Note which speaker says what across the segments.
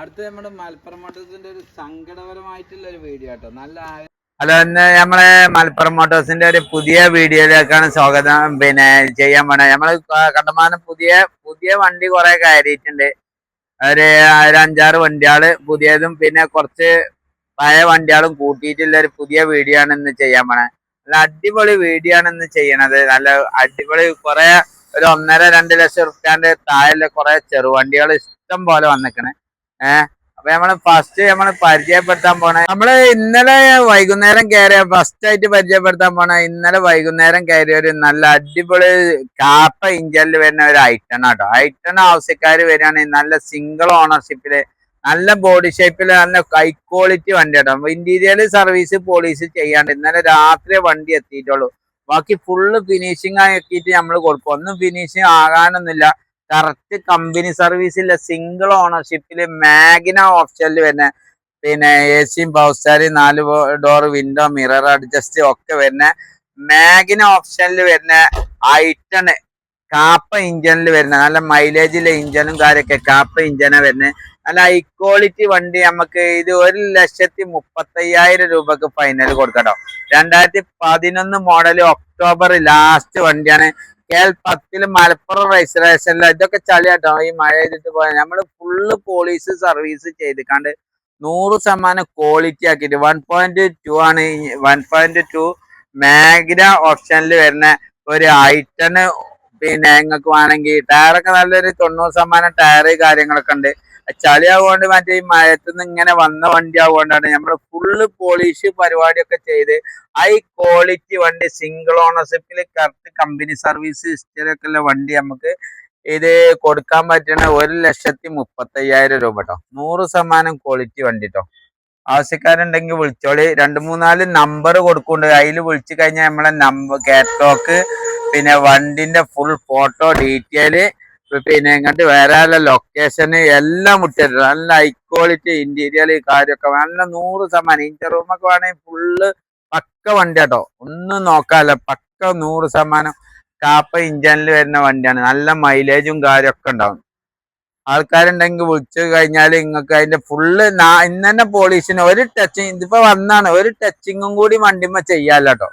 Speaker 1: അടുത്ത നമ്മുടെ മലപ്പുറം മോട്ടോഴ്സിന്റെ ഒരു സങ്കടപരമായിട്ടുള്ള ഒരു വീഡിയോ കേട്ടോ നല്ല
Speaker 2: ഹലോ ഇന്ന് നമ്മളെ മലപ്പുറം മോട്ടോഴ്സിന്റെ ഒരു പുതിയ വീഡിയോയിലേക്കാണ് സ്വാഗതം. പിന്നെ ചെയ്യാൻ പോണേ. നമ്മൾ കണ്ടമാനം പുതിയ പുതിയ വണ്ടി കുറെ കയറിയിട്ടുണ്ട്. ഒരു ഒരു അഞ്ചാറ് വണ്ടികൾ പുതിയതും പിന്നെ കുറച്ച് പഴയ വണ്ടികളും കൂട്ടിയിട്ടുള്ള ഒരു പുതിയ വീഡിയോ ആണ് ഇന്ന് ചെയ്യാൻ പോണേ. നല്ല അടിപൊളി വീഡിയോ ആണ് ഇന്ന് ചെയ്യണത്. നല്ല അടിപൊളി കുറെ ഒരു ഒന്നര രണ്ട് ലക്ഷം റുപ്യാന്റെ താഴെ കുറെ ചെറുവണ്ടികൾ ഇഷ്ടം പോലെ വന്നിക്കണ്. അപ്പൊ നമ്മൾ ഫസ്റ്റ് നമ്മൾ പരിചയപ്പെടുത്താൻ പോണ. നമ്മൾ ഇന്നലെ വൈകുന്നേരം കയറിയ ഫസ്റ്റ് ആയിട്ട് പരിചയപ്പെടുത്താൻ പോണ ഇന്നലെ വൈകുന്നേരം കയറിയ ഒരു നല്ല അടിപൊളി കാപ്പ ഇഞ്ചലിൽ വരുന്ന ഒരു ഐറ്റൺ ആട്ടോ. ഐറ്റൺ ആവശ്യക്കാര് വരികയാണെങ്കിൽ നല്ല സിംഗിൾ ഓണർഷിപ്പിൽ നല്ല ബോഡി ഷേപ്പിൽ നല്ല ഹൈ ക്വാളിറ്റി വണ്ടി ആട്ടോ. ഇന്റീരിയർ സർവീസ് പോളീസ് ചെയ്യാണ്ട് ഇന്നലെ രാത്രി വണ്ടി എത്തിയിട്ടുള്ളൂ. ബാക്കി ഫുള്ള് ഫിനിഷിംഗ് ആക്കിയിട്ട് നമ്മൾ കൊടുക്കും. ഒന്നും ഫിനിഷിംഗ് ആകാനൊന്നുമില്ല. കറക്റ്റ് കമ്പനി സർവീസിലെ സിംഗിൾ ഓണർഷിപ്പിൽ മാഗ്ന ഓപ്ഷനിൽ വരുന്ന. പിന്നെ എ സിയും പവർ നാല് ഡോർ വിൻഡോ മിറർ അഡ്ജസ്റ്റ് ഒക്കെ വരുന്ന. മാഗ്ന ഓപ്ഷനിൽ വരുന്ന ഐറ്റണ് കാപ്പ ഇഞ്ചനിൽ വരുന്ന. നല്ല മൈലേജിലെ ഇഞ്ചനും കാര്യമൊക്കെ കാപ്പ ഇഞ്ചന വരുന്നത് നല്ല ഹൈ ക്വാളിറ്റി വണ്ടി നമുക്ക് ഇത് ഒരു ലക്ഷത്തി മുപ്പത്തയ്യായിരം രൂപക്ക് ഫൈനൽ കൊടുക്കട്ടോ. രണ്ടായിരത്തി പതിനൊന്ന് മോഡൽ ഒക്ടോബർ ലാസ്റ്റ് വണ്ടിയാണ്. കെ എൽ പത്തിൽ മലപ്പുറം രജിസ്ട്രേഷനിൽ ഇതൊക്കെ ചളിയാട്ടോ. ഈ മഴ ചെയ്തിട്ട് പോയാൽ നമ്മൾ ഫുള്ള് പോലീസ് സർവീസ് ചെയ്തിക്കാണ്ട് നൂറ് ശതമാനം ക്വാളിറ്റി ആക്കിയിട്ട് വൺ പോയിന്റ് ടു ആണ് വൺ പോയിന്റ് ടു മേഗ്ര ഓപ്ഷനിൽ വരുന്ന ഒരു ഐറ്റന് പിന്നെ നിങ്ങൾക്ക് വേണമെങ്കിൽ ടയറൊക്കെ നല്ലൊരു തൊണ്ണൂറ് ശതമാനം ടയർ കാര്യങ്ങളൊക്കെ ഉണ്ട്. ചളി ആവുകൊണ്ട് മറ്റേ ഈ മഴത്തുനിന്ന് ഇങ്ങനെ വന്ന വണ്ടി ആവുകൊണ്ടാണ് നമ്മൾ ഫുള്ള് പോളിഷ് പരിപാടിയൊക്കെ ചെയ്ത് ഹൈ ക്വാളിറ്റി വണ്ടി സിംഗിൾ ഓണർഷിപ്പിൽ കറക്റ്റ് കമ്പനി സർവീസ് ഹിസ്റ്ററിയൊക്കെ ഉള്ള വണ്ടി നമുക്ക് ഇത് കൊടുക്കാൻ പറ്റുന്ന ഒരു ലക്ഷത്തി മുപ്പത്തയ്യായിരം രൂപ കേട്ടോ നൂറ് ശതമാനം ക്വാളിറ്റി വണ്ടി കേട്ടോ ആവശ്യക്കാരുണ്ടെങ്കിൽ വിളിച്ചോളി. രണ്ട് മൂന്നാൽ നമ്പർ കൊടുക്കുന്നുണ്ട്. അതിൽ വിളിച്ചു കഴിഞ്ഞാൽ നമ്മളെ നമ്പർ കാറ്റലോക്ക് പിന്നെ വണ്ടിന്റെ ഫുൾ ഫോട്ടോ ഡീറ്റെയിൽ പിന്നെ ഇങ്ങോട്ട് വരാനുള്ള ലൊക്കേഷന് എല്ലാം വിട്ടിട്ടുണ്ട് നല്ല ഹൈ ക്വാളിറ്റി ഇന്റീരിയർ കാര്യമൊക്കെ നല്ല നൂറ് ശതമാനം ഇന്റർ റൂമൊക്കെ വേണമെങ്കിൽ ഫുള്ള് പക്ക വണ്ടി കേട്ടോ ഒന്നും നോക്കാല്ല. പക്ക നൂറ് ശതമാനം കാപ്പ ഇഞ്ചനിൽ വരുന്ന വണ്ടിയാണ്. നല്ല മൈലേജും കാര്യമൊക്കെ ഉണ്ടാവും. ആൾക്കാരുണ്ടെങ്കിൽ വിളിച്ചു കഴിഞ്ഞാൽ നിങ്ങൾക്ക് അതിന്റെ ഫുള്ള് ഇന്ന് തന്നെ പോളീഷിന് ഒരു ടച്ചിങ് ഇതിപ്പോ വന്നാണ്. ഒരു ടച്ചിങ്ങും കൂടി വണ്ടിമ ചെയ്യാല്ല കേട്ടോ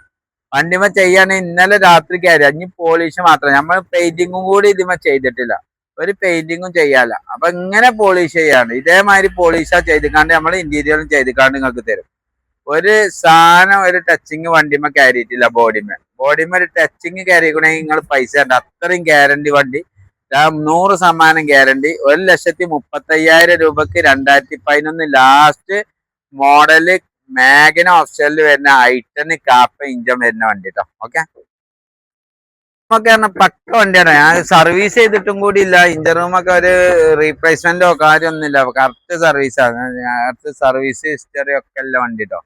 Speaker 2: വണ്ടിമ ചെയ്യാണ് ഇന്നലെ രാത്രി കയറി അഞ്ഞ് പോളിഷ് മാത്രം. നമ്മൾ പെയിന്റിങ്ങും കൂടി ഇതിമ ചെയ്തിട്ടില്ല. ഒരു പെയിന്റിങ്ങും ചെയ്യാല്ല അപ്പൊ ഇങ്ങനെ പോളിഷ് ചെയ്യാണ് ഇതേമാതിരി പോളിഷാ ചെയ്തിക്കാണ്ട് നമ്മൾ ഇന്റീരിയറും ചെയ്തിക്കാണ്ട് നിങ്ങൾക്ക് തരും. ഒരു സാധനം ഒരു ടച്ചിങ് വണ്ടിമ കയറിയിട്ടില്ല ബോഡിമേ ബോഡിമേ ഒരു ടച്ചിങ് കയറിക്കണമെങ്കിൽ നിങ്ങൾ പൈസ ഉണ്ട് അത്രയും ഗ്യാരണ്ടി വണ്ടി. നൂറ് ശതമാനം ഗ്യാരണ്ടി ഒരു ലക്ഷത്തി മുപ്പത്തയ്യായിരം രൂപക്ക് രണ്ടായിരത്തി പതിനൊന്ന് ലാസ്റ്റ് മോഡൽ മാഗന ഓപ്ഷനിൽ വരുന്ന ഐറ്റന് കാപ്പ ഇഞ്ചൻ വരുന്ന വണ്ടി കേട്ടോ ഓക്കെ നമുക്ക് പറഞ്ഞ പക്ക വണ്ടിയാണ്. ഞാൻ സർവീസ് ചെയ്തിട്ടും കൂടി ഇല്ല. ഇഞ്ചൻ റൂമൊക്കെ ഒരു റീപ്ലേസ്മെന്റോ കാര്യമൊന്നുമില്ല. കറക്റ്റ് സർവീസാണ് കറക്റ്റ് സർവീസ് ഹിസ്റ്ററി ഒക്കെ ഉള്ള വണ്ടി കേട്ടോ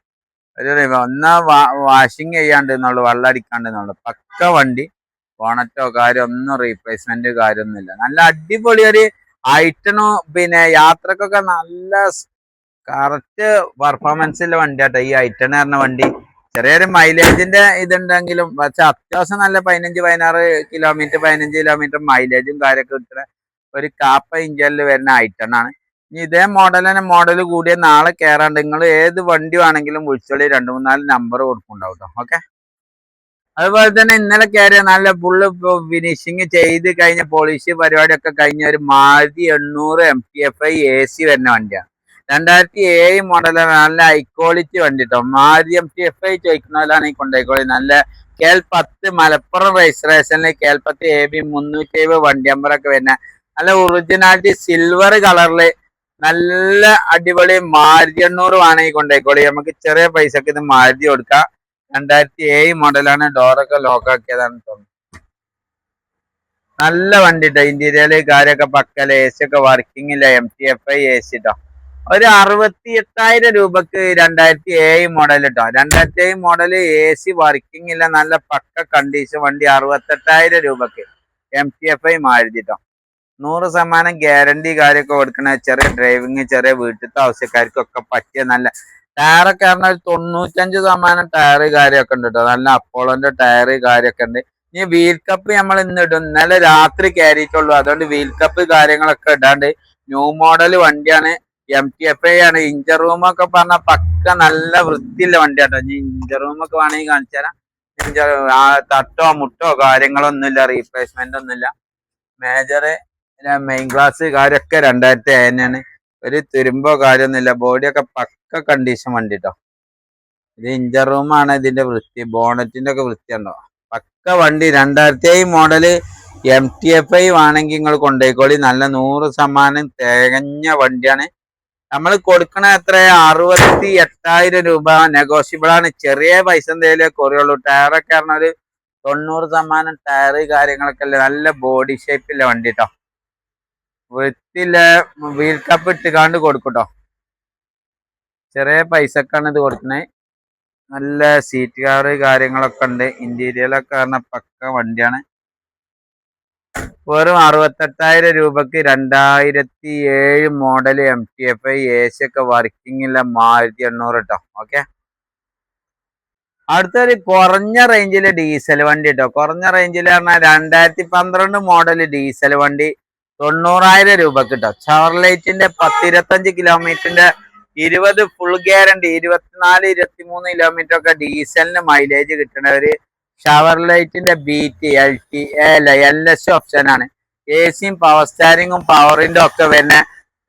Speaker 2: ഒന്നാ വാഷിങ് ചെയ്യാണ്ട് എന്നുള്ളു വെള്ളം അടിക്കാണ്ട് എന്നുള്ളു പക്ക വണ്ടി. ബോണറ്റോ കാര്യം ഒന്നും റീപ്ലേസ്മെന്റ് കാര്യമൊന്നുമില്ല നല്ല അടിപൊളി ഒരു ഐറ്റണോ പിന്നെ യാത്രക്കൊക്കെ നല്ല കറക്റ്റ് പെർഫോമൻസിലെ വണ്ടിയാട്ടോ. ഈ ഐറ്റൺ പറഞ്ഞ വണ്ടി. ചെറിയൊരു മൈലേജിന്റെ ഇതുണ്ടെങ്കിലും പക്ഷെ അത്യാവശ്യം നല്ല പതിനഞ്ച് പതിനാറ് കിലോമീറ്റർ പതിനഞ്ച് കിലോമീറ്റർ മൈലേജും കാര്യമൊക്കെ കിട്ടുന്ന ഒരു കാപ്പ ഇഞ്ചലിൽ വരുന്ന ഐറ്റൺ ആണ്. ഇനി ഇതേ മോഡൽ തന്നെ മോഡൽ കൂടിയ നാളെ കയറാണ്ട് നിങ്ങൾ ഏത് വണ്ടി വേണമെങ്കിലും വിളിച്ചോളി. രണ്ട് മൂന്നാൽ നമ്പർ കൊടുക്കുന്നുണ്ടാവും കേട്ടോ ഓക്കെ അതുപോലെ തന്നെ ഇന്നലെ കയറിയ നല്ല ഫുള്ള് ഫിനിഷിങ് ചെയ്ത് കഴിഞ്ഞ പോളിഷ് പരിപാടിയൊക്കെ കഴിഞ്ഞ ഒരു മാരുതി എണ്ണൂറ് M P F I A C വരുന്ന വണ്ടിയാണ് രണ്ടായിരത്തി ഏഴ് മോഡൽ നല്ല ഹൈ ക്വാളിറ്റി വണ്ടി കേട്ടോ Maruti M T F I ചോദിക്കുന്നവരാണ് ഈ കൊണ്ടുപോയിക്കോളി നല്ല കേൽ പത്ത് മലപ്പുറം രജിസ്ട്രേഷനിൽ പത്ത് എ ബി മുന്നൂറ്റി എഴുപത് വണ്ടി നമ്പറൊക്കെ വരുന്ന. നല്ല ഒറിജിനാലിറ്റി സിൽവർ കളറിൽ നല്ല അടിപൊളി മാരുതി എണ്ണൂറ് വേണമെങ്കിൽ കൊണ്ടുപോയിക്കോളി നമുക്ക് ചെറിയ പൈസക്ക് ഇത് മാരുതി കൊടുക്കാം. രണ്ടായിരത്തി ഏഴ് മോഡലാണ് ഡോറൊക്കെ ലോക്കാക്കിയതാണ് തോന്നുന്നത് നല്ല വണ്ടി കേട്ടോ ഇന്റീരിയൽ കാര്യമൊക്കെ പക്കല എ സി ഒക്കെ വർക്കിംഗ് ഇല്ല M T F I A C കേട്ടോ ഒരു അറുപത്തി എട്ടായിരം രൂപക്ക് രണ്ടായിരത്തി ഏഴ് മോഡൽ കേട്ടോ രണ്ടായിരത്തി ഏഴ് മോഡൽ എ സി വർക്കിംഗ് ഇല്ല നല്ല പക്ക കണ്ടീഷൻ വണ്ടി അറുപത്തെട്ടായിരം രൂപക്ക്. M T F I Maruti നൂറ് ശതമാനം ഗ്യാരണ്ടി കാര്യമൊക്കെ കൊടുക്കണ ചെറിയ ഡ്രൈവിങ് ചെറിയ വീട്ടിലത്തെ ആവശ്യക്കാർക്കൊക്കെ പറ്റിയ നല്ല ടയറൊക്കെ പറഞ്ഞാൽ ഒരു തൊണ്ണൂറ്റഞ്ച് ശതമാനം ടയർ കാര്യമൊക്കെ ഉണ്ട് കേട്ടോ നല്ല അപ്പോളോന്റെ ടയർ കാര്യമൊക്കെ ഉണ്ട്. ഇനി വീൽ കപ്പ് നമ്മൾ ഇന്ന് ഇടും. ഇന്നലെ രാത്രി കയറിയിട്ടുള്ളൂ അതുകൊണ്ട് വീൽ കപ്പ് കാര്യങ്ങളൊക്കെ ഇടാണ്ട് ന്യൂ മോഡൽ വണ്ടിയാണ് എം ടി എഫ് ഐ ആണ്. ഇഞ്ചർ റൂം ഒക്കെ പറഞ്ഞ പക്ക നല്ല വൃത്തിയുള്ള വണ്ടിയാട്ടോ. ഇനി ഇഞ്ചർ റൂം ഒക്കെ വേണമെങ്കിൽ കാണിച്ചു തരാം ഇഞ്ചർ തട്ടോ മുട്ടോ കാര്യങ്ങളൊന്നുമില്ല. റീപ്ലേസ്മെന്റ് ഒന്നുമില്ല. മേജർ മെയിൻ ക്ലാസ് കാര്യമൊക്കെ രണ്ടായിരത്തി തന്നെയാണ് ഒരു തുരുമ്പോ കാര്യമൊന്നുമില്ല. ബോഡിയൊക്കെ പക്ക കണ്ടീഷൻ വണ്ടി കേട്ടോ ഇത് ഇഞ്ചർ റൂമാണ് ഇതിന്റെ വൃത്തി. ബോണറ്റിന്റെ ഒക്കെ വൃത്തി ഉണ്ടോ പക്ക വണ്ടി. രണ്ടായിരത്തി ഏഴ് model M T F I ആണെങ്കിൽ നിങ്ങൾ കൊണ്ടുപോയിക്കോളി. നല്ല നൂറ് ശതമാനം തികഞ്ഞ വണ്ടിയാണ്. നമ്മൾ കൊടുക്കണ എത്ര അറുപത്തി എട്ടായിരം രൂപ നെഗോഷ്യബിൾ ആണ്. ചെറിയ പൈസ എന്തെങ്കിലും കുറയുള്ളൂ ടയറൊക്കെ പറഞ്ഞ ഒരു തൊണ്ണൂറ് ശതമാനം ടയറ് കാര്യങ്ങളൊക്കെ അല്ലേ നല്ല ബോഡി ഷേപ്പില്ല വണ്ടി കേട്ടോ വൃത്തിയില്ല വീൽ കപ്പ് ഇട്ടുകാണ്ട് കൊടുക്കട്ടോ? ചെറിയ പൈസക്കാണ് ഇത് കൊടുക്കുന്നത് നല്ല സീറ്റ് കവർ കാര്യങ്ങളൊക്കെ ഉണ്ട്. ഇന്റീരിയലൊക്കെ പറഞ്ഞ പക്ക വണ്ടിയാണ്. വെറും അറുപത്തെട്ടായിരം രൂപക്ക് രണ്ടായിരത്തി ഏഴ് model M T F I A C ഒക്കെ വർക്കിംഗ് ഇല്ല മാരുതി എണ്ണൂറ് കേട്ടോ ഓക്കെ അടുത്തൊരു കുറഞ്ഞ റേഞ്ചിൽ ഡീസൽ വണ്ടി കേട്ടോ കുറഞ്ഞ റേഞ്ചിൽ പറഞ്ഞാൽ രണ്ടായിരത്തി പന്ത്രണ്ട് മോഡൽ ഡീസൽ വണ്ടി തൊണ്ണൂറായിരം രൂപക്ക് കേട്ടോ ചവർലൈറ്റിന്റെ പത്തിരുപത്തഞ്ച് കിലോമീറ്ററിന്റെ ഇരുപത് ഫുൾ ഗ്യാരണ്ടി ഇരുപത്തിനാല് ഇരുപത്തിമൂന്ന് കിലോമീറ്റർ ഒക്കെ ഡീസലിന് മൈലേജ് കിട്ടണവര് ഒരു ഷവർ ലൈറ്റിന്റെ B T L T L L S option ആണ്. എ സിയും പവർ സ്റ്റാരിങ്ങും പവറിന്റെ ഒക്കെ വരുന്ന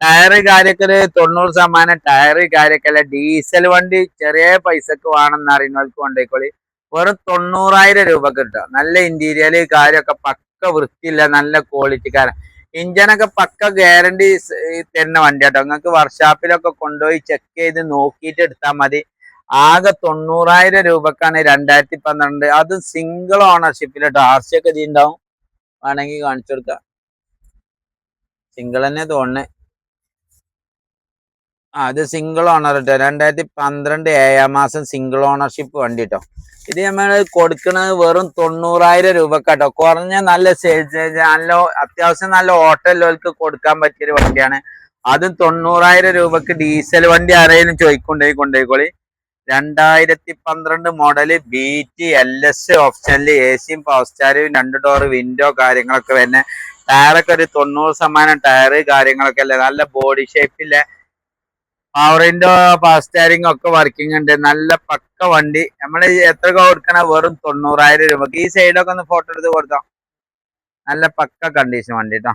Speaker 2: ടയറ് കാര്യക്കൽ തൊണ്ണൂറ് ശതമാനം ടയറ് കാര്യക്കല്ല ഡീസൽ വണ്ടി ചെറിയ പൈസക്ക് വേണമെന്ന് അറിയുന്നവർക്ക് കൊണ്ടേക്കോളി വെറും തൊണ്ണൂറായിരം രൂപ കിട്ടുക. നല്ല ഇന്റീരിയൽ കാര്യമൊക്കെ പക്ക വൃത്തിയില്ല നല്ല ക്വാളിറ്റി ക്വാളിറ്റിക്കാരൻ ഇഞ്ചനൊക്കെ പക്ക ഗ്യാരണ്ടി തരുന്ന വണ്ടി കേട്ടോ നിങ്ങൾക്ക് വർക്ക്ഷോപ്പിലൊക്കെ കൊണ്ടുപോയി ചെക്ക് ചെയ്ത് നോക്കിയിട്ട് എടുത്താൽ മതി. ആകെ തൊണ്ണൂറായിരം രൂപക്കാണ് രണ്ടായിരത്തി പന്ത്രണ്ട് അത് സിംഗിൾ ഓണർഷിപ്പിൽ കേട്ടോ ആർ സി ഒക്കെ ഉണ്ടാവും വേണമെങ്കിൽ കാണിച്ചു കൊടുക്കാം. സിംഗിൾ തന്നെ തോന്നണേ. ആ ഇത് സിംഗിൾ ഓണർ കേട്ടോ രണ്ടായിരത്തി പന്ത്രണ്ട് ഏഴാം മാസം സിംഗിൾ ഓണർഷിപ്പ് വണ്ടി കേട്ടോ ഇത് നമ്മൾ കൊടുക്കുന്നത് വെറും തൊണ്ണൂറായിരം രൂപക്കാട്ടോ. കുറഞ്ഞ നല്ല സേൽസ് നല്ല അത്യാവശ്യം നല്ല ഓട്ടോയിലോർക്ക് കൊടുക്കാൻ പറ്റിയൊരു വണ്ടിയാണ്. അതും തൊണ്ണൂറായിരം രൂപക്ക് ഡീസൽ വണ്ടി ആരെങ്കിലും ചോദിക്കൊണ്ടേ കൊണ്ടേക്കോളി രണ്ടായിരത്തി പന്ത്രണ്ട് model B T L S ഓപ്ഷനിൽ എ സിയും പവർ രണ്ട് ഡോർ വിൻഡോ കാര്യങ്ങളൊക്കെ വരുന്ന. ടയറൊക്കെ ഒരു തൊണ്ണൂറ് ശതമാനം ടയറ് കാര്യങ്ങളൊക്കെ അല്ലേ? നല്ല ബോഡി ഷേപ്പിലെ പവർ സ്റ്റാരിങ് ഒക്കെ വർക്കിംഗ് ഉണ്ട്. നല്ല പക്ക വണ്ടി. നമ്മൾ എത്ര കൊടുക്കണ? വെറും തൊണ്ണൂറായിരം രൂപക്ക്. ഈ സൈഡൊക്കെ ഒന്ന് ഫോട്ടോ എടുത്ത് കൊടുത്തോ. നല്ല പക്ക കണ്ടീഷൻ വണ്ടി കേട്ടോ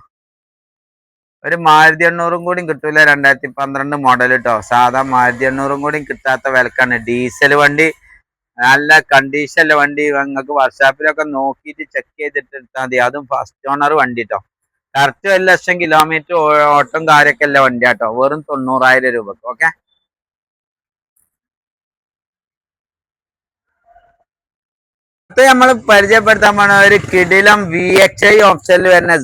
Speaker 2: ഒരു മാരുതി എണ്ണൂറും കൂടി കിട്ടൂല. രണ്ടായിരത്തി പന്ത്രണ്ട് മോഡൽ കേട്ടോ സാധാ മാരുതി എണ്ണൂറും കൂടി കിട്ടാത്ത വിലക്കാണ്. ഡീസൽ വണ്ടി നല്ല കണ്ടീഷനിലെ വണ്ടി. നിങ്ങൾക്ക് വർക്ക്ഷോപ്പിലൊക്കെ നോക്കിയിട്ട് ചെക്ക് ചെയ്തിട്ട് എടുത്താൽ മതി. അതും ഫസ്റ്റ് ഓണർ വണ്ടി കേട്ടോ കറക്റ്റ് ഒരു ലക്ഷം കിലോമീറ്റർ ഓട്ടം കാര്യമൊക്കെ ഉള്ള വണ്ടി കേട്ടോ വെറും തൊണ്ണൂറായിരം രൂപക്ക്. ഓക്കെ ഇപ്പൊ നമ്മൾ പരിചയപ്പെടുത്താൻ പോണ ഒരു കിടിലം വി എക്സ് ഐ ഓപ്ഷനിൽ വരുന്ന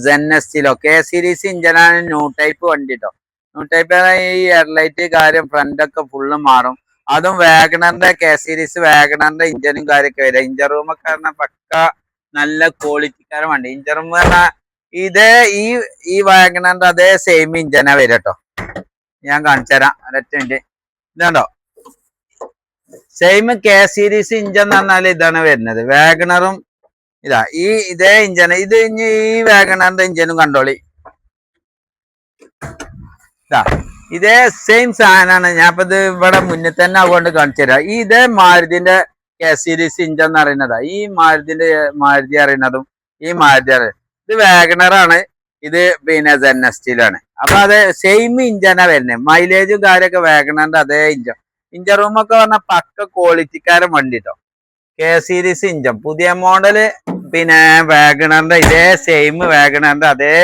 Speaker 2: ടിയിലോ കെ സീരീസ് ഇഞ്ചനാണ് ന്യൂ ടൈപ്പ് വണ്ടി കേട്ടോ ന്യൂ ടൈപ്പ് ഈ എയർലൈറ്റ് കാര്യം ഫ്രണ്ടൊക്കെ ഫുള്ള് മാറും. അതും വാഗണറിന്റെ കെ സീരീസ് വാഗണറിന്റെ ഇഞ്ചനും കാര്യമൊക്കെ വരും. ഇഞ്ചർ റൂം ഒക്കെ പറഞ്ഞാൽ പക്ക നല്ല ക്വാളിറ്റിക്കാരൻ വണ്ടി. ഇഞ്ചർ റൂം പറഞ്ഞാൽ ഇതേ ഈ ഈ വാഗണറിന്റെ അതേ സെയിം ഇഞ്ചനാ വരും കേട്ടോ ഞാൻ കാണിച്ചു തരാം ഒരൊറ്റ മിനിറ്റ് ഇതുണ്ടോ? സെയിം കെ സീരീസ് ഇഞ്ചൻ എന്ന് പറഞ്ഞാൽ ഇതാണ് വരുന്നത്. വാഗണറും ഇതാ ഈ ഇതേ ഇഞ്ചൻ ഇത് ഇനി ഈ വാഗണറിന്റെ ഇഞ്ചനും കണ്ടോളി. ഇതാ ഇതേ സെയിം സാധനമാണ് ഞാൻ ഇപ്പൊ ഇത് ഇവിടെ മുന്നിൽ തന്നെ അതുകൊണ്ട് കാണിച്ചു തരാം. ഈ ഇതേ മാരുതിന്റെ കെ സീരീസ് ഇഞ്ചൻ എന്ന് അറിയുന്നതാ ഈ മാരുതിന്റെ മാരുതി അറിയുന്നതും ഈ മാരുതി അറിയുന്നത് ഇത് വാഗണറാണ് ഇത് പിന്നെ സെൻ എസ് ടിയിലാണ് അപ്പൊ അത് സെയിം ഇഞ്ചനാ വരുന്നത്. മൈലേജും കാര്യമൊക്കെ വാഗണറിന്റെ അതേ ഇഞ്ചൻ ഇഞ്ചൻ റൂം ഒക്കെ പറഞ്ഞ പക്ക ക്വാളിറ്റിക്കാരൻ വണ്ടിട്ടോ കെ സീരീസ് ഇഞ്ചൻ പുതിയ മോഡൽ പിന്നെ വാഗണറിന്റെ ഇതേ സെയിം വാഗണറിന്റെ അതേ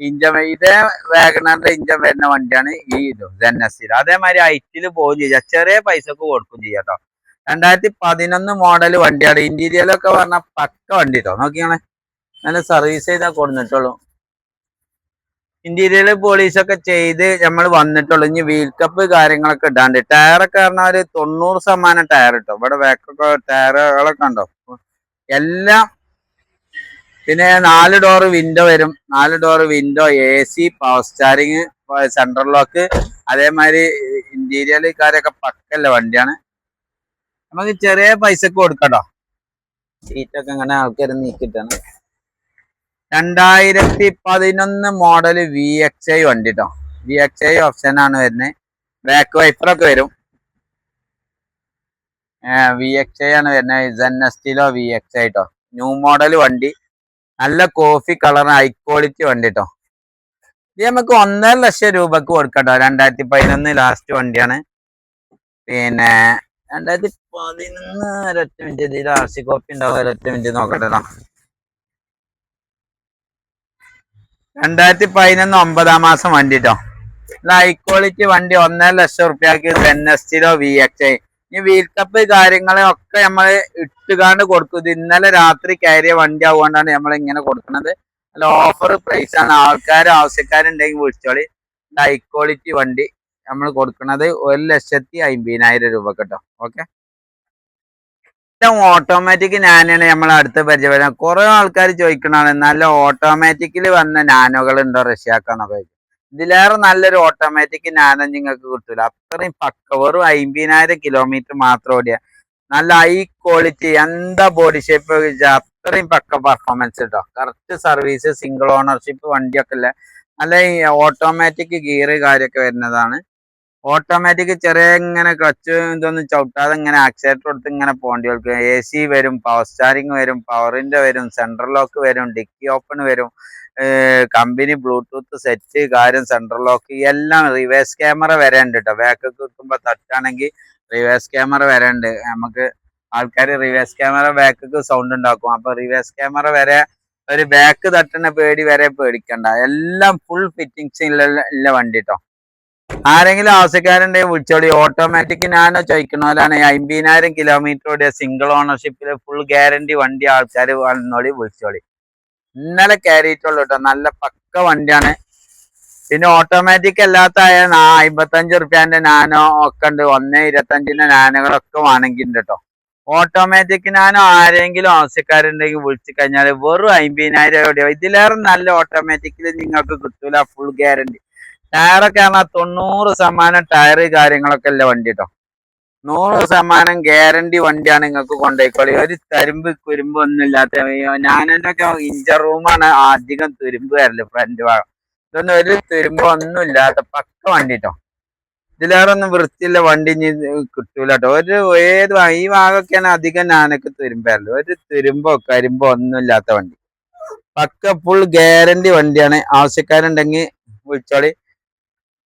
Speaker 2: ഇഞ്ചൻ ഇതേ വാഗണറിന്റെ ഇഞ്ചൻ വരുന്ന വണ്ടിയാണ് ഈ ഇതും എൻ എസ് അതേമാതിരി ഐറ്റിൽ പോവുകയും ചെയ്യാം. ചെറിയ പൈസക്ക് കൊടുക്കും ചെയ്യാം കേട്ടോ. രണ്ടായിരത്തി പതിനൊന്ന് മോഡൽ വണ്ടിയാണ് ഇന്റീരിയലൊക്കെ പറഞ്ഞ പക്ക വണ്ടിട്ടോ. നോക്കിയാണെ നല്ല സർവീസ് ചെയ്താൽ കൊടുത്തിട്ടുള്ളൂ ഇന്റീരിയൽ പോളീസൊക്കെ ചെയ്ത് നമ്മൾ വന്നിട്ടുള്ളൂ. ഇനി വീൽ കപ്പ് കാര്യങ്ങളൊക്കെ ഇടാണ്ട്. ടയറൊക്കെ പറഞ്ഞാൽ ഒരു തൊണ്ണൂറ് ശതമാനം ടയർ കിട്ടും ഇവിടെ ബാക്കൊക്കെ ടയറുകളൊക്കെ ഉണ്ടോ എല്ലാം പിന്നെ നാല് ഡോർ വിൻഡോ വരും. നാല് door window A C power steering central lock അതേമാതിരി ഇന്റീരിയർ കാര്യമൊക്കെ പക്കല്ല വണ്ടിയാണ്. നമുക്ക് ചെറിയ പൈസക്ക് കൊടുക്കട്ടോ സീറ്റൊക്കെ ഇങ്ങനെ ആൾക്കാർ നീക്കിട്ടാണ് രണ്ടായിരത്തി പതിനൊന്ന് മോഡൽ വി എക്സ് ഐ വണ്ടി കേട്ടോ വി എക്സ് ഐ ഓപ്ഷൻ ആണ് വരുന്നത് ബാക്ക് വൈപ്പറൊക്കെ വരും വി എക്സ് ഐ ആണ് വരുന്നത് Zen Estilo V X I കേട്ടോ ന്യൂ മോഡൽ വണ്ടി. നല്ല കോഫി കളർ ഹൈ ക്വാളിറ്റി വണ്ടി കേട്ടോ ഇത് നമുക്ക് ഒന്നര ലക്ഷം രൂപക്ക് കൊടുക്കട്ടോ. രണ്ടായിരത്തി പതിനൊന്ന് ലാസ്റ്റ് വണ്ടിയാണ്. പിന്നെ രണ്ടായിരത്തി പതിനൊന്ന് ഒരൊറ്റ മിനിറ്റ് ഇതിൽ ആർ സി കോപ്പി ഉണ്ടാവും. ഒരൊറ്റ മിനിറ്റ് നോക്കട്ടെ രണ്ടായിരത്തി പതിനൊന്ന് ഒമ്പതാം മാസം വണ്ടി കേട്ടോ ഹൈ ക്വാളിറ്റി വണ്ടി ഒന്നര ലക്ഷം റുപ്യക്ക് എൻ എസ് ടിയിലോ വി എക്സ് ഐ ഈ വീൽ കപ്പ് കാര്യങ്ങളെ ഒക്കെ നമ്മൾ ഇട്ടുകാണ്ട് കൊടുക്കും. ഇന്നലെ രാത്രി കയറിയ വണ്ടി ആവുകൊണ്ടാണ് നമ്മൾ ഇങ്ങനെ കൊടുക്കുന്നത്. അല്ല ഓഫർ പ്രൈസ് ആണ്. ആൾക്കാർ ആവശ്യക്കാരുണ്ടെങ്കിൽ വിളിച്ചോളി. ഹൈ ക്വാളിറ്റി വണ്ടി നമ്മൾ കൊടുക്കുന്നത് ഒരു ലക്ഷത്തി അമ്പതിനായിരം രൂപ കേട്ടോ ഓക്കെ ഓട്ടോമാറ്റിക് നാനോയാണ് നമ്മൾ അടുത്ത് പരിചയപ്പെടുന്നത്. കുറെ ആൾക്കാർ ചോദിക്കണതാണ് നല്ല ഓട്ടോമാറ്റിക്കിൽ വന്ന നാനോകൾ ഉണ്ടോ റഷ്യാക്കാണോ. ഇതിലേറെ നല്ലൊരു ഓട്ടോമാറ്റിക് നാനോ നിങ്ങൾക്ക് കിട്ടൂല. അത്രയും പക്ക വെറും അമ്പതിനായിരം കിലോമീറ്റർ മാത്രം ഓടിയ. നല്ല ഹൈ ക്വാളിറ്റി എന്താ ബോഡി ഷേപ്പ് അത്രയും പക്ക പെർഫോമൻസ് കേട്ടോ കറക്റ്റ് സർവീസ് സിംഗിൾ ഓണർഷിപ്പ് വണ്ടിയൊക്കെ അല്ലേ നല്ല ഓട്ടോമാറ്റിക് ഗിയർ കാര്യമൊക്കെ വരുന്നതാണ്. ഓട്ടോമാറ്റിക് ചെറിയ ഇങ്ങനെ ക്ലച്ച് ഇതൊന്നും ചവിട്ടാതെ ഇങ്ങനെ ആക്സിലേറ്റർ കൊടുത്ത് ഇങ്ങനെ പോകേണ്ടി വരും. എ സി വരും പവർ സ്റ്റാറിങ് വരും പവറിന്റെ വരും സെൻട്രൽ ലോക്ക് വരും ഡിക്കി ഓപ്പൺ വരും കമ്പനി ബ്ലൂടൂത്ത് സെറ്റ് കാര്യം സെൻട്രൽ ലോക്ക് എല്ലാം റിവേഴ്സ് ക്യാമറ വരെ ഉണ്ട് കേട്ടോ ബാക്കൊക്കെ വെക്കുമ്പോൾ തട്ടാണെങ്കിൽ റിവേഴ്സ് ക്യാമറ വരെ ഉണ്ട്. നമുക്ക് ആൾക്കാർ റിവേഴ്സ് ക്യാമറ ബാക്കൊക്കെ സൗണ്ട് ഉണ്ടാക്കും. അപ്പൊ റിവേഴ്സ് ക്യാമറ വരെ ഒരു ബാക്ക് തട്ടണ പേടി വരെ പേടിക്കണ്ട. എല്ലാം ഫുൾ ഫിറ്റിങ്സ് ഉള്ള വണ്ടി കേട്ടോ ആരെങ്കിലും ആവശ്യക്കാരുണ്ടെങ്കിൽ വിളിച്ചോളി ഓട്ടോമാറ്റിക് ഞാനോ ചോദിക്കണോലാണ് അമ്പതിനായിരം ഓടിയ സിംഗിൾ ഓണർഷിപ്പിൽ ഫുൾ ഗ്യാരണ്ടി വണ്ടി ആൾക്കാർ വന്നോളി വിളിച്ചോളി ഇന്നലെ കയറിയിട്ടുള്ളൂ കേട്ടോ നല്ല പക്ക വണ്ടിയാണ്. പിന്നെ ഓട്ടോമാറ്റിക് അല്ലാത്ത അമ്പത്തഞ്ച് റുപ്യാന്റെ നാനോ ഒക്കെ ഉണ്ട്. ഒന്ന് ഇരുപത്തഞ്ചിന്റെ നാനോകളൊക്കെ വേണമെങ്കിൽ കേട്ടോ ഓട്ടോമാറ്റിക് നാനോ ആരെങ്കിലും ആവശ്യക്കാരുണ്ടെങ്കിൽ വിളിച്ചു കഴിഞ്ഞാൽ വെറും അമ്പതിനായിരം ഓടിയോ ഇതിലേറെ നല്ല ഓട്ടോമാറ്റിക്കിൽ നിങ്ങൾക്ക് കിട്ടൂല ഫുൾ ഗ്യാരണ്ടി ടയറൊക്കെ പറഞ്ഞാൽ തൊണ്ണൂറ് ശതമാനം ടയർ കാര്യങ്ങളൊക്കെ അല്ല വണ്ടി കേട്ടോ നൂറ് ശതമാനം ഗ്യാരണ്ടി വണ്ടിയാണ് നിങ്ങൾക്ക് കൊണ്ടുപോയിക്കോളി ഒരു തരുമ്പ് കുരുമ്പ് ഒന്നും ഇല്ലാത്ത ഞാനെന്റെ ഒക്കെ ഇഞ്ചർ റൂമാണ് അധികം തുരുമ്പ് വരൽ ഫ്രണ്ട് ഭാഗം. ഇതൊന്നും ഒരു തുരുമ്പ് ഒന്നും ഇല്ലാത്ത പക്ക വണ്ടി കേട്ടോ ഇതിലേറെ ഒന്നും വണ്ടി ഇനി കിട്ടൂല കേട്ടോ ഒരു ഏത് ഈ ഭാഗമൊക്കെയാണ് അധികം ഞാനൊക്കെ തുരുമ്പ് വരൽ. ഒരു തുരുമ്പോ കരിമ്പോ ഒന്നും ഇല്ലാത്ത വണ്ടി. പക്ക ഫുൾ ഗ്യാരണ്ടി വണ്ടിയാണ്. ആവശ്യക്കാരുണ്ടെങ്കിൽ വിളിച്ചോളി.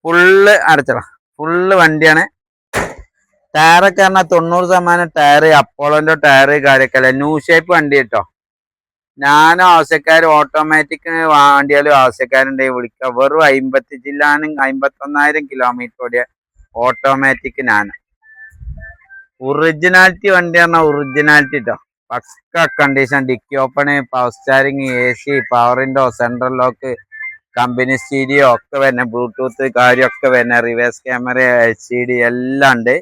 Speaker 2: ഫുള്ള് അടച്ചട ഫുള്ള് വണ്ടിയാണ്. ടയറൊക്കെ പറഞ്ഞാൽ തൊണ്ണൂറ് ശതമാനം ടയർ അപ്പോളോന്റെ ടയർ കാര്യമൊക്കെ അല്ല? ന്യൂ ഷേപ്പ് വണ്ടി കേട്ടോ. ഞാനും ആവശ്യക്കാർ ഓട്ടോമാറ്റിക് വണ്ടിയാലും ആവശ്യക്കാരുണ്ടെങ്കിൽ വിളിക്കുക വെറും അമ്പത്തി ജില്ലാനും അമ്പത്തൊന്നായിരം കിലോമീറ്റർ ഓടിയ ഓട്ടോമാറ്റിക് ഞാൻ ഒറിജിനാലിറ്റി വണ്ടി പറഞ്ഞാൽ ഒറിജിനാലിറ്റി കേട്ടോ പക്ക condition dickey open power steering A C power central lock company stereo ഒക്കെ വരുന്ന ബ്ലൂടൂത്ത് കാര്യമൊക്കെ വരുന്ന റിവേഴ്സ് ക്യാമറ എച്ച് ഡി എല്ലാം ഉണ്ട്.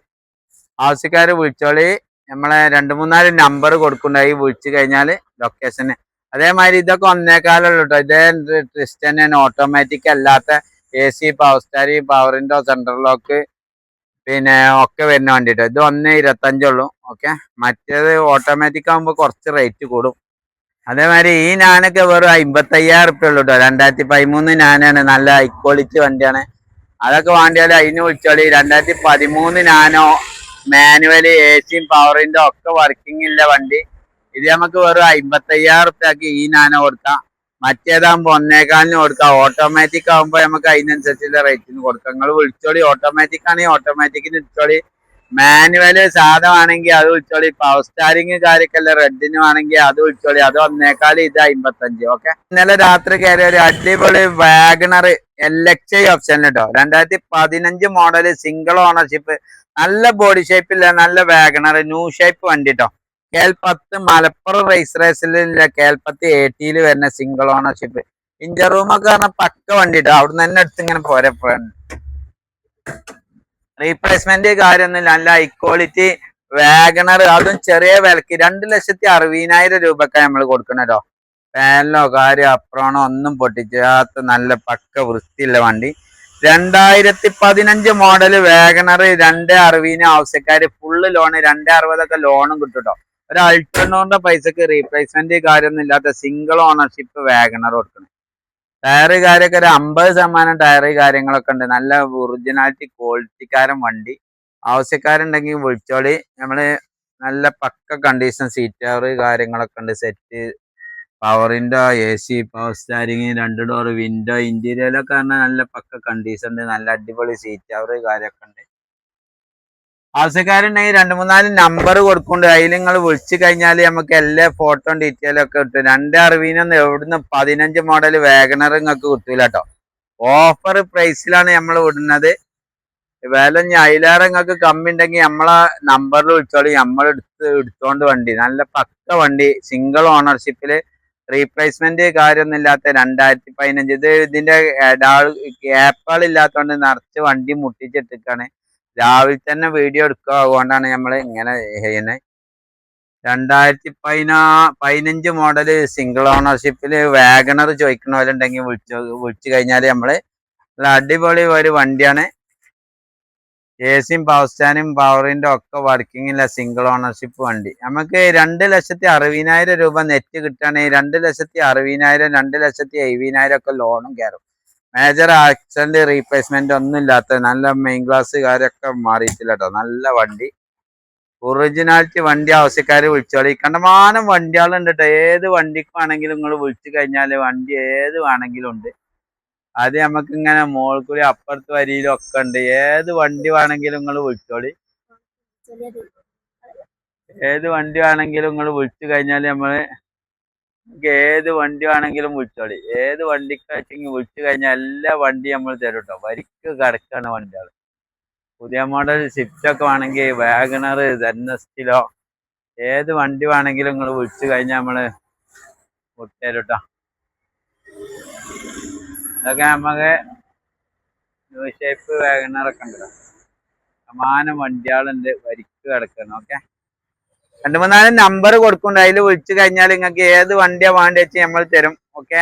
Speaker 2: ആവശ്യക്കാർ വിളിച്ചോളി. നമ്മളെ രണ്ട് മൂന്നാൽ നമ്പർ കൊടുക്കുന്നുണ്ടായി വിളിച്ചു കഴിഞ്ഞാൽ ലൊക്കേഷന് അതേമാതിരി ഇതൊക്കെ ഒന്നേക്കാലുള്ളൂ കേട്ടോ ഇതേ ട്രിസ്റ്റ് തന്നെയാണ് ഓട്ടോമാറ്റിക് അല്ലാത്ത എ സി പവർ സ്റ്റാരി പവറിന്റെ സെൻട്രൽ ലോക്ക് പിന്നെ ഒക്കെ വരുന്ന വണ്ടി കേട്ടോ ഇത് ഒന്ന് ഇരുപത്തഞ്ചുള്ളൂ ഓക്കെ മറ്റേത് ഓട്ടോമാറ്റിക് ആകുമ്പോൾ കുറച്ച് റേറ്റ് കൂടും. അതേമാതിരി ഈ നാനൊക്കെ വെറും അമ്പത്തയ്യായിരം റുപ്യ ഉള്ളൂ കേട്ടോ രണ്ടായിരത്തി പതിമൂന്ന് നാനാണ്. നല്ല ഹൈ ക്വാളിറ്റി വണ്ടിയാണ്. അതൊക്കെ വേണ്ടിയാൽ അതിന് വിളിച്ചോളി. രണ്ടായിരത്തി പതിമൂന്ന് നാനോ മാനുവൽ എ സിയും പവറിന്റെ ഒക്കെ വർക്കിംഗ് ഇല്ല വണ്ടി. ഇത് നമുക്ക് വെറും അമ്പത്തയ്യായിരം റുപ്യക്ക് ഈ നാനോ കൊടുക്കാം. മറ്റേതാകുമ്പോ ഒന്നേകാലിന് കൊടുക്കാം. ഓട്ടോമാറ്റിക് ആകുമ്പോ നമുക്ക് അതിനനുസരിച്ചുള്ള റേറ്റിന് കൊടുക്കാം. നിങ്ങൾ വിളിച്ചോളി. ഓട്ടോമാറ്റിക് ആണെങ്കിൽ ഓട്ടോമാറ്റിക്കിന് വിളിച്ചോളി. മാനുവൽ സാധനമാണെങ്കിൽ അത് വിളിച്ചോളി. പവർ സ്റ്റാരിങ് കാര്യക്കല്ല റെഡിന് ആണെങ്കിൽ അത് വിളിച്ചോളി. അത് ഒന്നേക്കാൽ ഇത് അമ്പത്തഞ്ച് ഓക്കെ ഇന്നലെ രാത്രി കയറിയ ഒരു അടിപൊളി WagonR L X I option കേട്ടോ രണ്ടായിരത്തി പതിനഞ്ച് മോഡൽ സിംഗിൾ ഓണർഷിപ്പ് നല്ല ബോഡി ഷേപ്പില്ല നല്ല വാഗണർ ന്യൂ ഷേപ്പ് വണ്ടി കേട്ടോ കേൽപ്പത്ത് മലപ്പുറം റേസ് റേസിലില്ല കേൽപ്പത്ത് എയ്റ്റിയിൽ വരുന്ന സിംഗിൾ ഓണർഷിപ്പ് ഇഞ്ചർ റൂമൊക്കെ പറഞ്ഞ പക്ക വണ്ടി കേട്ടോ അവിടുന്ന് തന്നെ എടുത്ത് ഇങ്ങനെ പോരെ റീപ്ലേസ്മെന്റ് കാര്യമൊന്നുമില്ല നല്ല ഹൈ ക്വാളിറ്റി വാഗണർ അതും ചെറിയ വിലക്ക്. രണ്ട് ലക്ഷത്തി അറുപതിനായിരം രൂപക്ക നമ്മൾ കൊടുക്കണല്ലോ പാനലോ കാര്യം അപ്രോണോ ഒന്നും പൊട്ടിച്ചാത്ത നല്ല പക്ക വൃത്തിയുള്ള വണ്ടി. രണ്ടായിരത്തി പതിനഞ്ച് മോഡൽ വാഗണർ രണ്ട് അറുപതിന് ആവശ്യക്കാര് ഫുള്ള് ലോണ് രണ്ട് അറുപതൊക്കെ ലോണും കിട്ടും കേട്ടോ ഒരു അൾട്രണോറിന്റെ പൈസക്ക് റീപ്ലേസ്മെന്റ് കാര്യമൊന്നും ഇല്ലാത്ത സിംഗിൾ ഓണർഷിപ്പ് വാഗണർ കൊടുക്കണം.
Speaker 3: ടയറ് കാര്യമൊക്കെ ഒരു അമ്പത് ശതമാനം ടയറ് കാര്യങ്ങളൊക്കെ ഉണ്ട്. നല്ല ഒറിജിനാലിറ്റി ക്വാളിറ്റിക്കാരൻ വണ്ടി. ആവശ്യക്കാരുണ്ടെങ്കിൽ വിളിച്ചോളി. നമ്മൾ നല്ല പക്ക കണ്ടീഷൻ സീറ്റ് കാര്യങ്ങളൊക്കെ ഉണ്ട്. സെറ്റ് പവറിന്റെ എ സി പവർ സ്റ്റാരിങ് രണ്ട് ഡോർ വിൻഡോ ഇന്റീരിയലൊക്കെ പറഞ്ഞാൽ നല്ല പക്ക കണ്ടീഷൻ ഉണ്ട്. നല്ല അടിപൊളി സീറ്റ് കവർ കാര്യമൊക്കെ ഉണ്ട്. ആവശ്യക്കാരുണ്ടെങ്കിൽ രണ്ട് മൂന്നാൽ നമ്പർ കൊടുക്കുന്നുണ്ട്. അതിൽ നിങ്ങൾ വിളിച്ചു കഴിഞ്ഞാൽ നമുക്ക് എല്ലാ ഫോട്ടോ ഡീറ്റെയിലും ഒക്കെ കിട്ടും. രണ്ട് അറിവിനൊന്ന് എവിടുന്ന് പതിനഞ്ച് മോഡൽ വേഗണർ നിങ്ങൾക്ക് കിട്ടൂല കേട്ടോ ഓഫർ പ്രൈസിലാണ് നമ്മൾ വിടുന്നത്. വില അതിലേറെ നിങ്ങൾക്ക് കമ്മി ഉണ്ടെങ്കിൽ നമ്മളെ നമ്പറിൽ വിളിച്ചോളി. നമ്മൾ എടുത്ത് എടുത്തോണ്ട് വണ്ടി. നല്ല പക്ക വണ്ടി. സിംഗിൾ ഓണർഷിപ്പിൽ റീപ്ലേസ്മെന്റ് കാര്യമൊന്നും ഇല്ലാത്ത രണ്ടായിരത്തി പതിനഞ്ച്. ഇത് ഇതിന്റെ ഏപ്പാൾ ഇല്ലാത്തതുകൊണ്ട് നിറച്ച് വണ്ടി മുട്ടിച്ചിട്ടിക്കാണ് രാവിലെ തന്നെ വീഡിയോ എടുക്കുക. അതുകൊണ്ടാണ് നമ്മൾ ഇങ്ങനെ ചെയ്യുന്നത് രണ്ടായിരത്തി പതിനാ പതിനഞ്ച് മോഡൽ സിംഗിൾ ഓണർഷിപ്പിൽ വാഗണർ ചോദിക്കണ പോലെ ഉണ്ടെങ്കിൽ വിളിച്ചു വിളിച്ചു കഴിഞ്ഞാൽ നമ്മൾ അടിപൊളി ഒരു വണ്ടിയാണ്. എ സിയും പവർ സ്റ്റാനും പവറിന്റെ ഒക്കെ വർക്കിങ്ങില്ല സിംഗിൾ ഓണർഷിപ്പ് വണ്ടി. നമുക്ക് രണ്ട് ലക്ഷത്തി അറുപതിനായിരം രൂപ നെറ്റ് കിട്ടുകയാണെങ്കിൽ രണ്ട് ലക്ഷത്തി അറുപതിനായിരം രണ്ട് ലക്ഷത്തി എഴുപതിനായിരം ഒക്കെ ലോണും കയറും മേജർ ആക്സിഡന്റ് റീപ്ലേസ്മെന്റ് ഒന്നും ഇല്ലാത്ത നല്ല മെയിൻ ക്ലാസ് കാര്യമൊക്കെ മാറിയിട്ടില്ല കേട്ടോ നല്ല വണ്ടി. ഒറിജിനാലിറ്റി വണ്ടി ആവശ്യക്കാർ വിളിച്ചോളി. കണ്ടമാനം വണ്ടികളുണ്ട് കേട്ടോ ഏത് വണ്ടിക്ക് വേണമെങ്കിലും നിങ്ങൾ വിളിച്ചു കഴിഞ്ഞാൽ വണ്ടി ഏത് വേണമെങ്കിലും ഉണ്ട്. അത് നമുക്ക് ഇങ്ങനെ മോൾക്കുലി അപ്പുറത്ത് വരിയിലും ഒക്കെ ഉണ്ട്. ഏത് വണ്ടി വേണമെങ്കിലും നിങ്ങൾ വിളിച്ചോളി. ഏത് വണ്ടി വേണമെങ്കിലും നിങ്ങൾ വിളിച്ചു കഴിഞ്ഞാൽ നമ്മൾ നിങ്ങൾക്ക് ഏത് വണ്ടി വേണമെങ്കിലും വിളിച്ചോളി. ഏത് വണ്ടിക്ക് വെച്ചെങ്കിൽ വിളിച്ചു കഴിഞ്ഞാൽ എല്ലാ വണ്ടി നമ്മൾ തരും കേട്ടോ വരിക്ക് കിടക്കാണ് വണ്ടികൾ പുതിയ മോഡൽ സ്വിഫ്റ്റ് ഒക്കെ വേണമെങ്കിൽ വാഗണർ നെസ്റ്റിലോ ഏത് വണ്ടി വേണമെങ്കിലും നിങ്ങൾ വിളിച്ചു കഴിഞ്ഞാൽ നമ്മൾ വിട്ടുതരും കേട്ടോ ഇതൊക്കെ നമുക്ക് ന്യൂ ഷേപ്പ് വാഗണറൊക്കെ ഉണ്ടല്ലോ സമാനം വണ്ടികളുണ്ട്. വരിക്ക് കിടക്കണം. ഓക്കെ? രണ്ട് മൂന്നാൽ നമ്പർ കൊടുക്കുന്നുണ്ട്. അതിൽ വിളിച്ചു കഴിഞ്ഞാൽ നിങ്ങൾക്ക് ഏത് വണ്ടിയാ വേണ്ടി വെച്ച് നമ്മൾ തരും. ഓക്കെ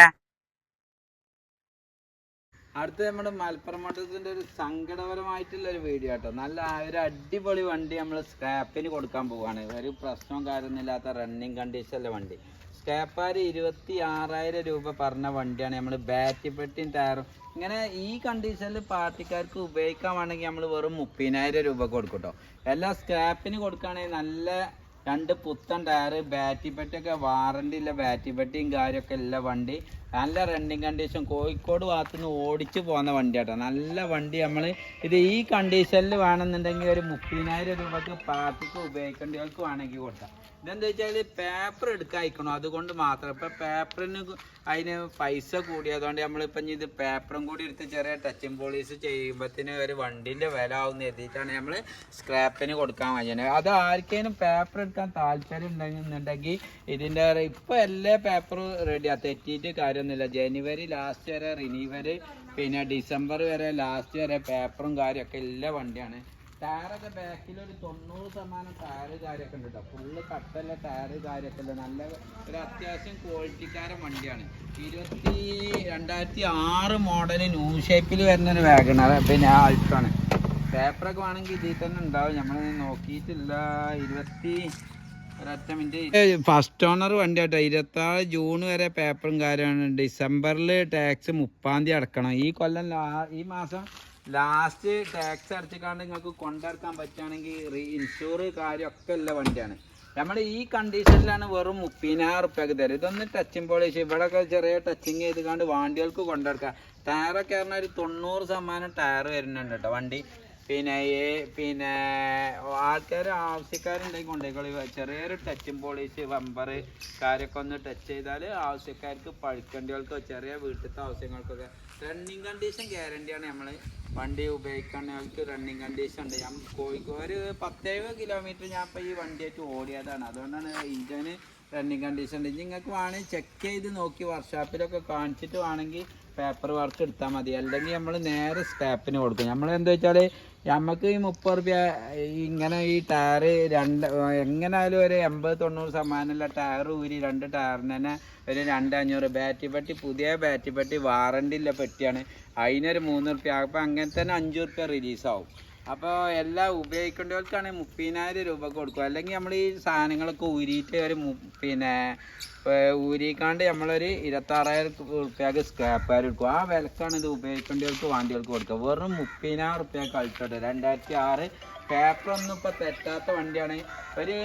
Speaker 2: അടുത്ത നമ്മുടെ മലപ്പുറം മണ്ഡലത്തിന്റെ ഒരു സങ്കടപരമായിട്ടുള്ള ഒരു വീഡിയോ കേട്ടോ നല്ല ഒരു അടിപൊളി വണ്ടി നമ്മൾ സ്ക്രാപ്പിന് കൊടുക്കാൻ പോവാണ്. ഒരു പ്രശ്നവും കാര്യമൊന്നുമില്ലാത്ത റണ്ണിങ് കണ്ടീഷനിലെ വണ്ടി. സ്ക്രാപ്പാർ ഇരുപത്തി ആറായിരം രൂപ പറഞ്ഞ വണ്ടിയാണ് നമ്മൾ ബാറ്റി പെട്ടിയും ടയറും ഇങ്ങനെ ഈ കണ്ടീഷനിൽ പാർട്ടിക്കാർക്ക് ഉപയോഗിക്കാൻ വേണമെങ്കിൽ നമ്മൾ വെറും മുപ്പതിനായിരം രൂപ കൊടുക്കും കേട്ടോ എല്ലാ സ്ക്രാപ്പിന് കൊടുക്കുകയാണെങ്കിൽ നല്ല രണ്ട് പുത്തൻ ടയർ ബാറ്റി പെട്ടിയൊക്കെ വാറണ്ടി ഇല്ല ബാറ്റി പെട്ടിയും കാര്യമൊക്കെ ഉള്ള വണ്ടി. നല്ല റണ്ണിങ് കണ്ടീഷൻ കോഴിക്കോട് ഭാഗത്തു നിന്ന് ഓടിച്ചു പോകുന്ന വണ്ടിയാട്ടോ. നല്ല വണ്ടി നമ്മൾ ഇത് ഈ കണ്ടീഷനിൽ വേണമെന്നുണ്ടെങ്കിൽ ഒരു മുപ്പതിനായിരം രൂപക്ക് പാർട്ടിക്ക് ഉപയോഗിക്കേണ്ടവർക്ക് വേണമെങ്കിൽ കൊടുക്കാം. ഇതെന്താ വെച്ചാൽ പേപ്പർ എടുക്കാൻ അയക്കണം? അതുകൊണ്ട് മാത്രം. ഇപ്പം പേപ്പറിന് അതിന് പൈസ കൂടിയതുകൊണ്ട് നമ്മളിപ്പം ഇത് പേപ്പറും കൂടി എടുത്ത് ചെറിയ ടച്ചിങ് പോളീസ് ചെയ്യുമ്പോഴത്തേന് ഒരു വണ്ടീന്റെ വില ആവുന്ന എത്തിയിട്ടാണ് നമ്മൾ സ്ക്രാപ്പിന് കൊടുക്കാൻ വേണ്ടി അത് ആർക്കേലും പേപ്പർ എടുക്കാൻ താല്പര്യം ഉണ്ടെന്നുണ്ടെങ്കിൽ ഇതിന്റെ ഇപ്പോൾ എല്ലാ പേപ്പറും റെഡിയാണ് തെറ്റിയിട്ട് കാര്യമൊന്നുമില്ല ജനുവരി ലാസ്റ്റ് വരെ റിനീവർ പിന്നെ ഡിസംബർ വരെ ലാസ്റ്റ് വരെ പേപ്പറും കാര്യമൊക്കെ എല്ലാ വണ്ടിയാണ്. ടയറൊക്കെ ബാക്കിൽ ഒരു തൊണ്ണൂറ് ശതമാനം ടയറ് കാര്യമൊക്കെ ഉണ്ട് ഫുള്ള് കട്ടല്ല ടയറ് കാര്യമൊക്കെ ഉണ്ട് നല്ല ഒരു അത്യാവശ്യം ക്വാളിറ്റിക്കാരൻ വണ്ടിയാണ്. ഇരുപത്തി രണ്ടായിരത്തി ആറ് മോഡൽ ന്യൂ ഷേപ്പിൽ വരുന്ന ഒരു വാഗണർ പിന്നെ ആൾട്ടാണ് പേപ്പറൊക്കെ വേണമെങ്കിൽ ഇതിൽ തന്നെ ഉണ്ടാവും. നമ്മൾ നോക്കിയിട്ടില്ല. ഇരുപത്തി ഫസ്റ്റ് ഓണർ വണ്ടി കേട്ടോ ഇരുപത്താറ് ജൂൺ വരെ പേപ്പറും കാര്യമാണ്. ഡിസംബറിൽ ടാക്സ് മുപ്പാം തീയതി അടക്കണം. ഈ കൊല്ലം ഈ മാസം ലാസ്റ്റ് ടാക്സ് അടച്ചിക്കാണ്ട് നിങ്ങൾക്ക് കൊണ്ടിറക്കാൻ പറ്റുകയാണെങ്കിൽ റീ ഇൻഷൂർ കാര്യമൊക്കെ ഉള്ള വണ്ടിയാണ്. നമ്മൾ ഈ കണ്ടീഷനിലാണ് വെറും മുപ്പതിനായിരം റുപ്യക്ക് തരും. ഇതൊന്ന് ടച്ചിങ് പോളിഷ് ഇവിടെയൊക്കെ ചെറിയ ടച്ചിങ് ചെയ്ത് കണ്ട് വണ്ടികൾക്ക് കൊണ്ടിറക്കാം ടയറൊക്കെ പറഞ്ഞാൽ ഒരു തൊണ്ണൂറ് ശതമാനം ടയർ വരുന്നുണ്ട് കേട്ടോ വണ്ടി. പിന്നെ ഈ പിന്നെ ആൾക്കാർ ആവശ്യക്കാരുണ്ടെങ്കിൽ കൊണ്ടേക്കോളി. ചെറിയൊരു ടച്ചും പോളിഷ് വമ്പർ കാര്യമൊക്കെ ഒന്ന് ടച്ച് ചെയ്താൽ ആവശ്യക്കാർക്ക് പഴുക്കേണ്ടികൾക്കോ ചെറിയ വീട്ടിലത്തെ ആവശ്യങ്ങൾക്കൊക്കെ റണ്ണിങ് കണ്ടീഷൻ ഗ്യാരണ്ടിയാണ് നമ്മൾ വണ്ടി ഉപയോഗിക്കുന്നവർക്ക് റണ്ണിങ് കണ്ടീഷൻ ഉണ്ട്. ഞാൻ കോഴിക്കോട് ഒരു പത്തേഴ് കിലോമീറ്റർ ഞാൻ ഇപ്പോൾ ഈ വണ്ടിയായിട്ട് ഓടിയതാണ്. അതുകൊണ്ടാണ് ഇതിന് റണ്ണിങ് കണ്ടീഷൻ ഉണ്ട്. നിങ്ങൾക്ക് വേണമെങ്കിൽ ചെക്ക് ചെയ്ത് നോക്കി വർക്ക്ഷോപ്പിലൊക്കെ കാണിച്ചിട്ട് വേണമെങ്കിൽ പേപ്പർ വർക്ക് എടുത്താൽ മതി. അല്ലെങ്കിൽ നമ്മൾ നേരെ സ്റ്റാപ്പിന് കൊടുക്കും. നമ്മൾ എന്താ വെച്ചാൽ നമുക്ക് ഈ മുപ്പത് റുപ്യ ഇങ്ങനെ ഈ ടയർ രണ്ട് എങ്ങനായാലും ഒരു എൺപത് തൊണ്ണൂറ് ശതമാനമുള്ള ടയർ ഊരി രണ്ട് ടയറിന് തന്നെ ഒരു രണ്ട് അഞ്ഞൂറ്. ബാറ്ററി പെട്ടി പുതിയ ബാറ്ററി പെട്ടി വാറണ്ടി ഉള്ള പെട്ടിയാണ്. അതിനൊരു മൂന്ന് റുപ്യ. ആകുമ്പോൾ അങ്ങനെ തന്നെ അഞ്ച് റുപ്യ റിലീസാവും അപ്പോൾ എല്ലാം ഉപയോഗിക്കേണ്ടവർക്കാണെങ്കിൽ മുപ്പതിനായിരം രൂപ കൊടുക്കുക. അല്ലെങ്കിൽ നമ്മൾ ഈ സാധനങ്ങളൊക്കെ ഊരിയിട്ട് ഒരു പിന്നെ ഊരിക്കാണ്ട് നമ്മളൊരു ഇരുപത്താറായിരം റുപ്യക്ക് സ്ക്രാപ്പുകാർ എടുക്കും. ആ വിലക്കാണ് ഇത് ഉപയോഗിക്കേണ്ടവർക്ക് വണ്ടികൾക്ക് കൊടുക്കുക. വെറും മുപ്പതിനായിരം റുപ്യ കളിച്ചോട്ടെ രണ്ടായിരത്തി ആറ് പേപ്പറൊന്നും ഇപ്പോൾ തെറ്റാത്ത വണ്ടിയാണ്. ഒരു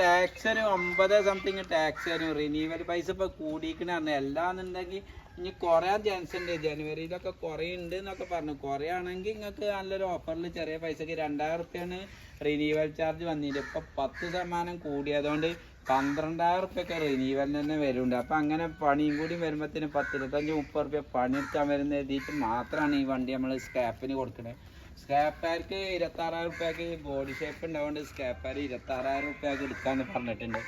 Speaker 2: ടാക്സ് ഒരു ഒമ്പത് സംതിങ് ടാക്സ് വരും റിന്യൂവൽ പൈസ ഇപ്പോൾ കൂടിയിരിക്കണ എല്ലാന്നുണ്ടെങ്കിൽ ഇനി കുറയാൻ ചാൻസ് ഉണ്ട്. ജനുവരിയിലൊക്കെ കുറയുണ്ട് എന്നൊക്കെ പറഞ്ഞു. കുറയാണെങ്കിൽ നിങ്ങൾക്ക് നല്ലൊരു ഓഫറിൽ ചെറിയ പൈസക്ക് രണ്ടായിരം റുപ്യാണ് റിന്യൂവൽ ചാർജ് വന്നിട്ട് ഇപ്പം പത്ത് ശതമാനം കൂടിയതുകൊണ്ട് പന്ത്രണ്ടായിരം റുപ്യൊക്കെ റിന്യൂവലിന് തന്നെ വരുന്നുണ്ട്. അപ്പം അങ്ങനെ പണിയും കൂടി വരുമ്പോഴത്തേന് പത്തിരുപത്തഞ്ച് മുപ്പത് റുപ്യ പണിയെടുക്കാൻ വരുന്ന എഴുതിയിട്ട് മാത്രമാണ് ഈ വണ്ടി നമ്മൾ സ്ക്രാപ്പിന് കൊടുക്കുന്നത് സ്ക്രാപ്പുകാർക്ക് ഇരുപത്താറായിരം റുപ്യക്ക് ബോഡി ഷേപ്പ് ഉണ്ടാവുകൊണ്ട് സ്ക്രാപ്പുകാർ ഇരുപത്താറായിരം റുപ്യക്ക് എടുക്കാന്ന് പറഞ്ഞിട്ടുണ്ട്.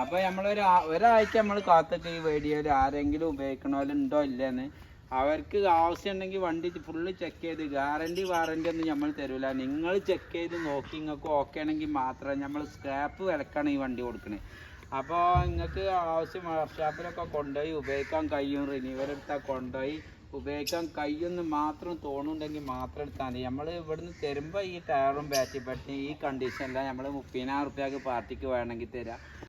Speaker 2: അപ്പോൾ നമ്മളൊരു ഒരാഴ്ച നമ്മൾ കാത്തൊക്കെ ഈ വീഡിയോയിൽ ആരെങ്കിലും ഉപയോഗിക്കണമല്ലോ ഇല്ലെന്ന്. അവർക്ക് ആവശ്യമുണ്ടെങ്കിൽ വണ്ടി ഫുള്ള് ചെക്ക് ചെയ്ത് ഗ്യാരണ്ടി വാറണ്ടി ഒന്നും നമ്മൾ തരൂല. നിങ്ങൾ ചെക്ക് ചെയ്ത് നോക്കി നിങ്ങൾക്ക് ഓക്കെ ആണെങ്കിൽ മാത്രം നമ്മൾ സ്ക്രാപ്പ് വിലക്കാണ് ഈ വണ്ടി കൊടുക്കണേ. അപ്പോൾ നിങ്ങൾക്ക് ആവശ്യം വർക്ക്ഷോപ്പിലൊക്കെ കൊണ്ടുപോയി ഉപയോഗിക്കാൻ കഴിയും. റിന്യൂവൽ എടുത്താൽ കൊണ്ടുപോയി ഉപയോഗിക്കാൻ കഴിയുമെന്ന് മാത്രം തോന്നുന്നുണ്ടെങ്കിൽ മാത്രം എടുത്താൽ മതി. നമ്മൾ ഇവിടുന്ന് തരുമ്പോൾ ഈ ടയറും ബാറ്ററി പറ്റി ഈ കണ്ടീഷനിലാണ് നമ്മൾ മുപ്പതിനായിരം റുപ്യക്ക് പാർട്ടിക്ക് വേണമെങ്കിൽ തരാം.